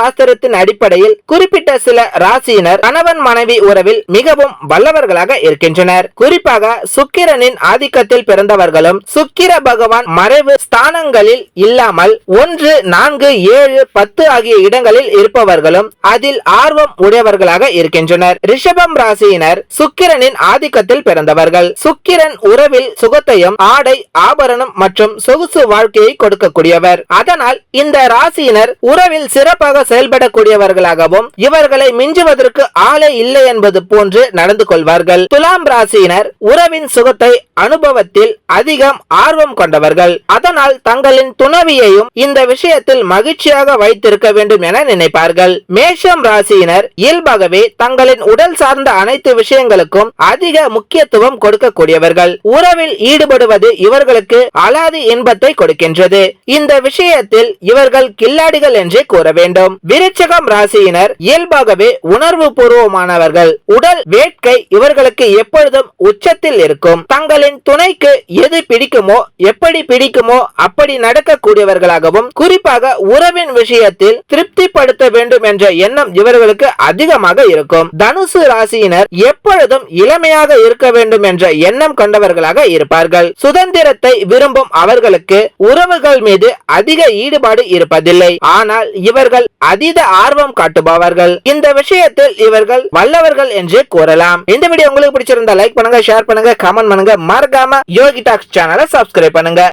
சாஸ்திரத்தின் அடிப்படையில் குறிப்பிட்ட சில ராசியினர் கணவன் மனைவி உறவில் மிகவும் வல்லவர்களாக இருக்கின்றனர். குறிப்பாக சுக்கிரனின் ஆதிக்கத்தில் பிறந்தவர்களும் சுக்கிர பகவான் மறைவு ஸ்தானங்களில் இல்லாமல் ஒன்று நான்கு ஏழு பத்து ஆகிய இடங்களில் இருப்பவர்களும் அதில் ஆர்வம் உடையவர்களாக இருக்கின்றனர். ரிஷபம் ராசியினர் சுக்கிரனின் ஆதிக்கத்தில் பிறந்தவர்கள். சுக்கிரன் உறவில் சுகத்தையும் ஆடை ஆபரணம் மற்றும் சொகுசு வாழ்க்கையை கொடுக்கக்கூடியவர். அதனால் இந்த ராசியினர் உறவில் சிறப்பாக செயல்படக்கூடியவர்களாகவும் இவர்களை மிஞ்சுவதற்கு ஆளே இல்லை என்பது போன்று நடந்து கொள்வார்கள். துலாம் ராசியினர் உறவின் சுகத்தை அனுபவத்தில் அதிகம் ஆர்வம் கொண்டவர்கள். அதனால் தங்களின் துணவியையும் இந்த விஷயத்தில் மகிழ்ச்சியாக வைத்திருக்க வேண்டும் என நினைப்பார்கள். மேஷம் ராசியினர் இயல்பாகவே தங்களின் உடல் சார்ந்த அனைத்து விஷயங்களுக்கும் அதிக முக்கியத்துவம் கொடுக்கக்கூடியவர்கள். உறவில் ஈடுபடுவது இவர்களுக்கு அலாதி இன்பத்தை கொடுக்கின்றது. இந்த விஷயத்தில் இவர்கள் கில்லாடிகள் என்றே கூற வேண்டும். விருச்சகம் ராசியினர் இயல்பாகவே உணர்வு பூர்வமானவர்கள். உடல் வேட்கை இவர்களுக்கு எப்பொழுதும் உச்சத்தில் இருக்கும். தங்களின் துணைக்கு எது பிடிக்குமோ எப்படி பிடிக்குமோ அப்படி நடக்கக்கூடியவர்களாகவும் குறிப்பாக உறவின் விஷயத்தில் திருப்திப்படுத்த வேண்டும் என்ற எண்ணம் இவர்களுக்கு அதிகமாக இருக்கும். தனுசு ராசியினர் எப்பொழுதும் இளமையாக இருக்க வேண்டும் என்ற எண்ணம் கொண்டவர்களாக இருப்பார்கள். சுதந்திரத்தை விரும்பும் அவர்களுக்கு உறவுகள் மீது அதிக ஈடுபாடு இருப்பதில்லை. ஆனால் இவர்கள் அதீத ஆர்வம் காட்டுபவர்கள். இந்த விஷயத்தில் இவர்கள் வல்லவர்கள் என்று கூறலாம். இந்த வீடியோ உங்களுக்கு பிடிச்சிருந்தா லைக் பண்ணுங்க ஷேர் பண்ணுங்க கமெண்ட் பண்ணுங்க. மறக்காம யோகி டாக்ஸ் சேனலை சப்ஸ்கிரைப் பண்ணுங்க.